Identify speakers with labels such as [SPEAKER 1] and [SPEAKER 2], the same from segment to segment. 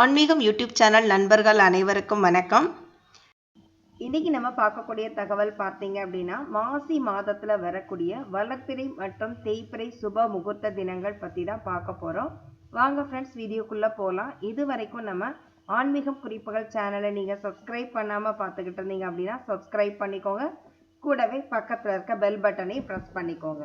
[SPEAKER 1] ஆன்மீகம் YouTube channel நண்பர்கள் அனைவருக்கும் வணக்கம். இன்னைக்கு நம்ம பார்க்கக்கூடிய தகவல் பார்த்தீங்க அப்படின்னா மாசி மாதத்தில் வரக்கூடிய வளர்ப்பிறை மற்றும் தேய்ப்பிறை சுப முகூர்த்த தினங்கள் பற்றி தான் பார்க்க போகிறோம் வாங்க ஃப்ரெண்ட்ஸ் வீடியோக்குள்ளே போகலாம் இது வரைக்கும் நம்ம ஆன்மீகம் குறிப்புகள் சேனலை நீங்கள் சப்ஸ்கிரைப் பண்ணாமல் பார்த்துக்கிட்டு இருந்தீங்க அப்படின்னா சப்ஸ்கிரைப் பண்ணிக்கோங்க. கூடவே பக்கத்தில் இருக்க பெல் பட்டனை ப்ரெஸ் பண்ணிக்கோங்க.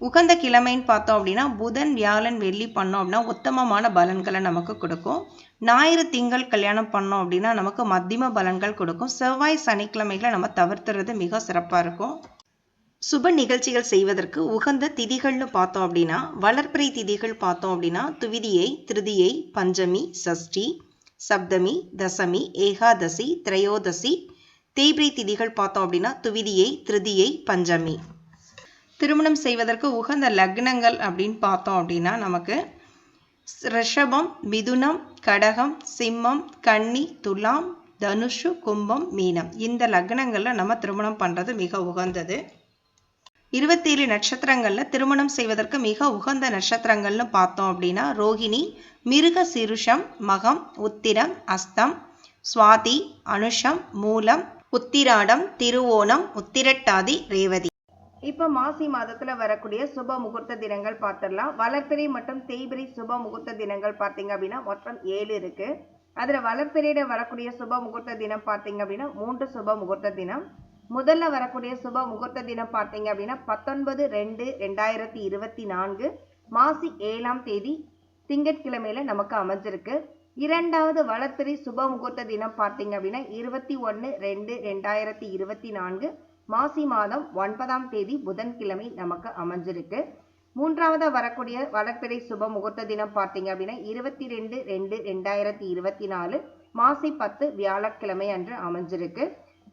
[SPEAKER 1] உகந்த கிழமைன்னு பார்த்தோம் அப்படின்னா புதன் வியாழன் வெள்ளி பண்ணோம் அப்படின்னா உத்தமமான பலன்களை நமக்கு கொடுக்கும். ஞாயிறு திங்கள் கல்யாணம் பண்ணோம் அப்படின்னா நமக்கு மத்தியம பலன்கள் கொடுக்கும். செவ்வாய் சனிக்கிழமைகளை நம்ம தவிர்த்துறது மிக சிறப்பாக இருக்கும். சுப நிகழ்ச்சிகள் செய்வதற்கு உகந்த திதிகள்னு பார்த்தோம் அப்படின்னா வளர்ப்பிறை திதிகள் பார்த்தோம் அப்படின்னா துவிதியை திருதியை பஞ்சமி சஷ்டி சப்தமி தசமி ஏகாதசி திரையோதசி தேய்பிரை திதிகள் பார்த்தோம் அப்படின்னா துவிதியை திருதியை பஞ்சமி. திருமணம் செய்வதற்கு உகந்த லக்னங்கள் அப்படின்னு பார்த்தோம் அப்படின்னா நமக்கு ரிஷபம் மிதுனம் கடகம் சிம்மம் கன்னி துலாம் தனுஷு கும்பம் மீனம். இந்த லக்னங்களில் நம்ம திருமணம் பண்ணுறது மிக உகந்தது. இருபத்தேழு நட்சத்திரங்களில் திருமணம் செய்வதற்கு மிக உகந்த நட்சத்திரங்கள்னு பார்த்தோம் அப்படின்னா ரோகிணி மிருக சிருஷம் மகம் உத்திரம் அஸ்தம் சுவாதி அனுஷம் மூலம் உத்திராடம் திருவோணம் உத்திரட்டாதி ரேவதி. இப்போ மாசி மாதத்துல வரக்கூடிய சுப முகூர்த்த தினங்கள் பார்த்துடலாம் வளர்ப்பிறை மற்றும் தேய்பிரி சுப முகூர்த்த தினங்கள் பார்த்தீங்க அப்படின்னா மொத்தம் ஏழு இருக்கு. அதுல வளர்ப்பிறையில வரக்கூடிய சுப முகூர்த்த தினம் பார்த்தீங்க அப்படின்னா மூன்று சுப முகூர்த்த தினம். முதல்ல வரக்கூடிய சுப முகூர்த்த தினம் பார்த்தீங்க அப்படின்னா பத்தொன்பது ரெண்டு ரெண்டாயிரத்தி இருபத்தி நான்கு. மாசி ஏழாம் தேதி திங்கட்கிழமையில நமக்கு அமைஞ்சிருக்கு. இரண்டாவது வளர்ப்பிறை சுப முகூர்த்த தினம் பார்த்தீங்க அப்படின்னா இருபத்தி ஒன்று ரெண்டு ரெண்டாயிரத்தி இருபத்தி நான்கு. மாசி மாதம் ஒன்பதாம் தேதி புதன்கிழமை நமக்கு அமைஞ்சிருக்கு. மூன்றாவது வரக்கூடிய வளர்ப்பிறை சுப முகூர்த்த தினம் பார்த்தீங்க அப்படின்னா இருபத்தி ரெண்டு ரெண்டு ரெண்டாயிரத்தி இருபத்தி நாலு மாசி பத்து வியாழக்கிழமை அன்று அமைஞ்சிருக்கு.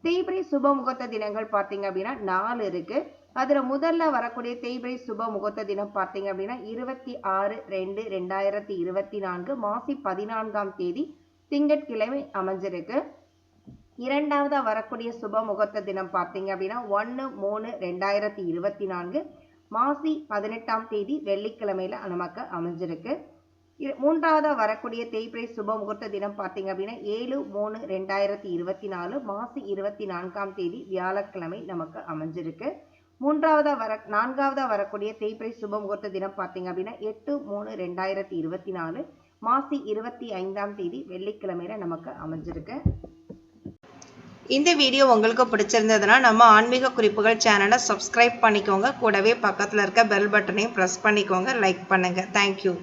[SPEAKER 1] தேய்பிரை சுப முகூர்த்த தினங்கள் பார்த்தீங்க அப்படின்னா நாலு இருக்கு. அதில் முதல்ல வரக்கூடிய தேய்பிரை சுப முகூர்த்த தினம் பார்த்தீங்க அப்படின்னா இருபத்தி ஆறு ரெண்டு ரெண்டாயிரத்தி இருபத்தி நான்கு மாசி பதினான்காம் தேதி திங்கட்கிழமை அமைஞ்சிருக்கு. இரண்டாவதாக வரக்கூடிய சுப முகூர்த்த தினம் பார்த்தீங்க அப்படின்னா ஒன்று மூணு ரெண்டாயிரத்தி இருபத்தி நான்கு மாசி பதினெட்டாம் தேதி வெள்ளிக்கிழமையில நமக்கு அமைஞ்சிருக்கு. மூன்றாவதாக வரக்கூடிய தேய்பிரை சுப முகூர்த்த தினம் பார்த்தீங்க அப்படின்னா ஏழு மூணு ரெண்டாயிரத்தி இருபத்தி நாலு மாசி இருபத்தி நான்காம் தேதி வியாழக்கிழமை நமக்கு அமைஞ்சிருக்கு. மூன்றாவதாக வர நான்காவதாக வரக்கூடிய தேய்பிரை சுப முகூர்த்த தினம் பார்த்தீங்க அப்படின்னா எட்டு மூணு ரெண்டாயிரத்தி இருபத்தி நாலு மாசி இருபத்தி ஐந்தாம் தேதி வெள்ளிக்கிழமையில நமக்கு அமைஞ்சிருக்கு. இந்த வீடியோ உங்களுக்கு பிடிச்சிருந்ததுன்னா நம்ம ஆன்மீக குறிப்புகள் சேனலை சப்ஸ்கிரைப் பண்ணிக்கோங்க. கூடவே பக்கத்தில் இருக்க பெல் பட்டனையும் ப்ரெஸ் பண்ணிக்கோங்க. லைக் பண்ணுங்கள் தேங்க்யூ